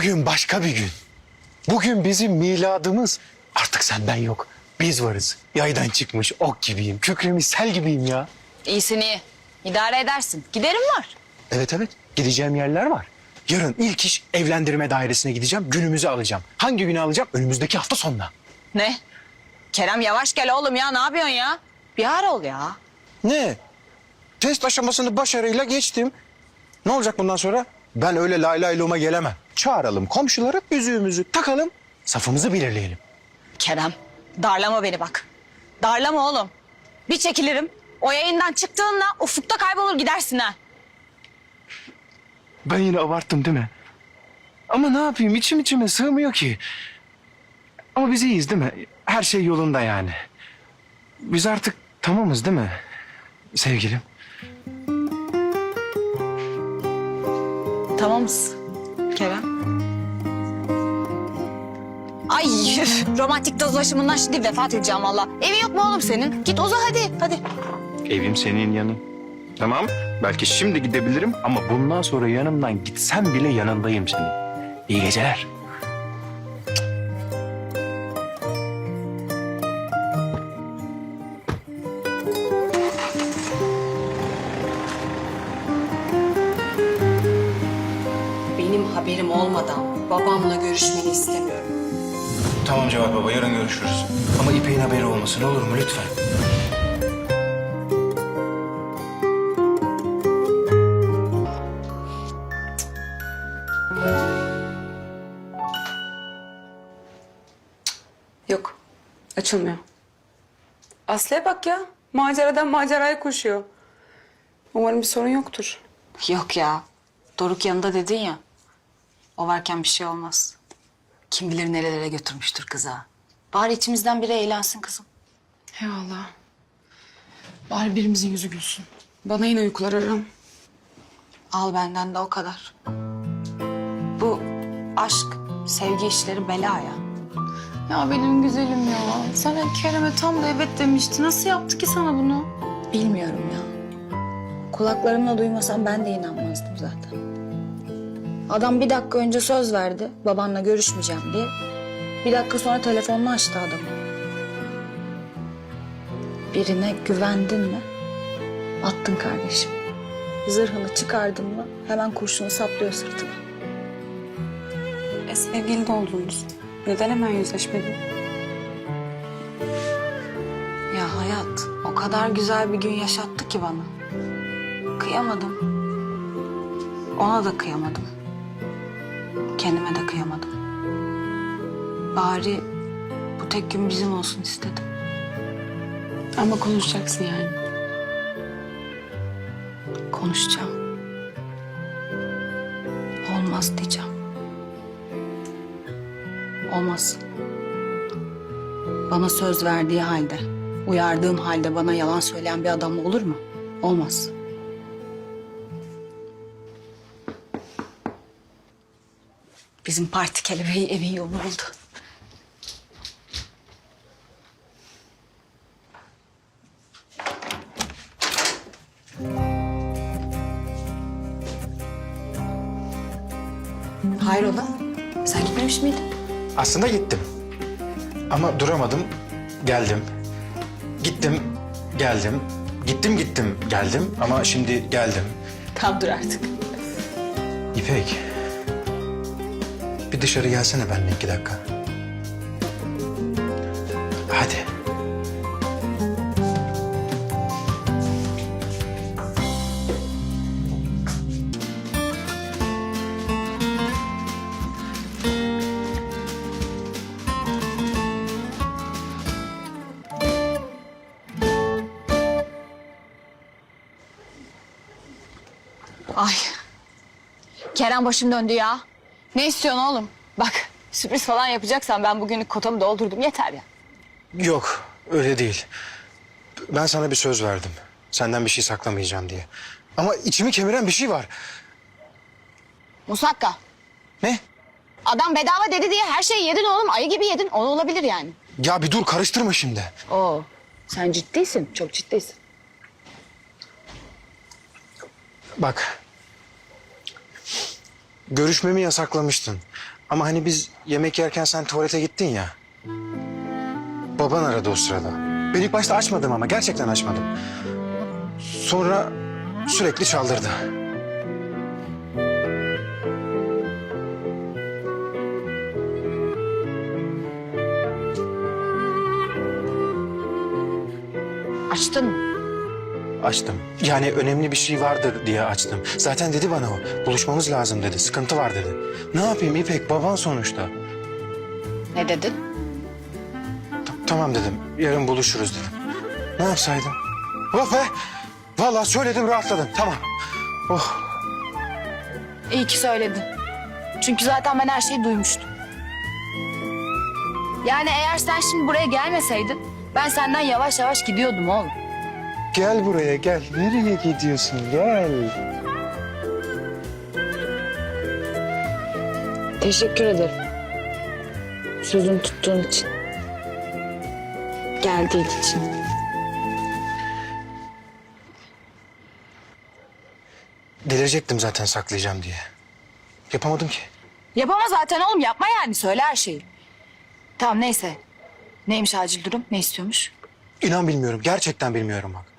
Bugün başka bir gün. Bugün bizim miladımız. Artık senden yok. Biz varız. Yaydan çıkmış ok gibiyim. Kükremiş sel gibiyim ya. İyisin iyi. İdare edersin. Giderim var. Evet evet. Gideceğim yerler var. Yarın ilk iş evlendirme dairesine gideceğim. Günümüzü alacağım. Hangi günü alacağım? Önümüzdeki hafta sonuna. Ne? Kerem yavaş gel oğlum ya. Ne yapıyorsun ya? Bir ara ol ya. Ne? Test aşamasını başarıyla geçtim. Ne olacak bundan sonra? Ben öyle lay lay loma gelemem. Çağıralım komşuları, yüzüğümüzü takalım, safımızı belirleyelim. Kerem darlama beni bak. Darlama oğlum. Bir çekilirim. O yayından çıktığınla ufukta kaybolur gidersin ha. Ben yine abarttım değil mi? Ama ne yapayım içim içime sığmıyor ki. Ama biz iyiyiz değil mi? Her şey yolunda yani. Biz artık tamamız değil mi? Sevgilim. Tamamız. Kerem. Ay üf, romantik dozlaşımından şimdi vefat edeceğim valla. Evin yok mu oğlum senin? Git uza hadi hadi. Evim senin yanın. Tamam. Belki şimdi gidebilirim ama bundan sonra yanımdan gitsem bile yanındayım senin. İyi geceler. Haberim olmadan babamla görüşmeni istemiyorum. Tamam Cevat Baba yarın görüşürüz. Ama İpek'in haberi olmasın olur mu lütfen? Yok, açılmıyor. Aslı'ya bak ya. Maceradan maceraya koşuyor. Umarım bir sorun yoktur. Yok ya. Doruk yanında dedin ya. O varken bir şey olmaz. Kim bilir nerelere götürmüştür kıza. Bari içimizden biri eğlensin kızım. Eyvallah. Bari birimizin yüzü gülsün. Bana yine uykular aram. Al benden de o kadar. Bu aşk, sevgi işleri bela ya. Ya benim güzelim ya. Sana Kerem'e tam da evet demişti. Nasıl yaptı ki sana bunu? Bilmiyorum ya. Kulaklarımla duymasam ben de inanmazdım zaten. Adam bir dakika önce söz verdi babanla görüşmeyeceğim diye. Bir dakika sonra telefonunu açtı adam. Birine güvendin mi? Attın kardeşim. Zırhını çıkardın mı hemen kurşunu saplıyor sırtına. E sevgili de oldunuz. Neden hemen yüzleşmedin? Ya hayat o kadar güzel bir gün yaşattı ki bana. Kıyamadım. Ona da kıyamadım. Kendime de kıyamadım. Bari bu tek gün bizim olsun istedim. Ama konuşacaksın yani. Konuşacağım. Olmaz diyeceğim. Olmaz. Bana söz verdiği halde, uyardığım halde bana yalan söyleyen bir adam olur mu? Olmaz. Bizim parti kelebeği evin yolunu buldu. Hayrola? Sen gitmemiş miydin? Aslında gittim. Ama duramadım, geldim. Gittim, geldim. Gittim gittim, geldim. Ama şimdi geldim. Tam dur artık. İpek. Bir dışarı gelsene benimle iki dakika. Hadi. Ay. Kerem başım döndü ya. Ne istiyorsun oğlum? Bak sürpriz falan yapacaksan ben bugünlük kotamı doldurdum yeter ya. Yok, öyle değil. Ben sana bir söz verdim. Senden bir şey saklamayacağım diye. Ama içimi kemiren bir şey var. Musakka. Ne? Adam bedava dedi diye her şeyi yedin oğlum. Ayı gibi yedin. O olabilir yani. Ya bir dur karıştırma şimdi. Oo. Sen ciddisin. Çok ciddisin. Bak. Görüşmemi yasaklamıştın. Ama hani biz yemek yerken sen tuvalete gittin ya. Baban aradı o sırada. Ben ilk başta açmadım ama gerçekten açmadım. Sonra sürekli çaldırdı. Açtın mı? Açtım. Yani önemli bir şey vardır diye açtım. Zaten dedi bana o. Buluşmamız lazım dedi. Sıkıntı var dedi. Ne yapayım İpek baban sonuçta. Ne dedin? Ta- tamam dedim. Yarın buluşuruz dedim. Ne yapsaydım? Oh be! Vallahi söyledim rahatladım. Tamam. Oh. İyi ki söyledin. Çünkü zaten ben her şeyi duymuştum. Yani eğer sen şimdi buraya gelmeseydin ben senden yavaş yavaş gidiyordum oğlum. Gel buraya gel. Nereye gidiyorsun? Gel. Teşekkür ederim. Sözünü tuttuğun için. Geldiğin için. Delirecektim zaten saklayacağım diye. Yapamadım ki. Yapama zaten oğlum yapma yani söyle her şeyi. Tamam neyse. Neymiş acil durum? Ne istiyormuş? İnan bilmiyorum. Gerçekten bilmiyorum bak.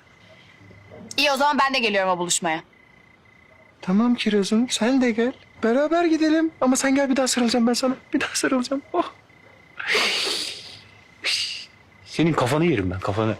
İyi o zaman ben de geliyorum o buluşmaya. Tamam Kiraz'ım sen de gel. Beraber gidelim. Ama sen gel bir daha sarılacağım ben sana. Bir daha sarılacağım. Oh. Senin kafanı yerim ben kafanı.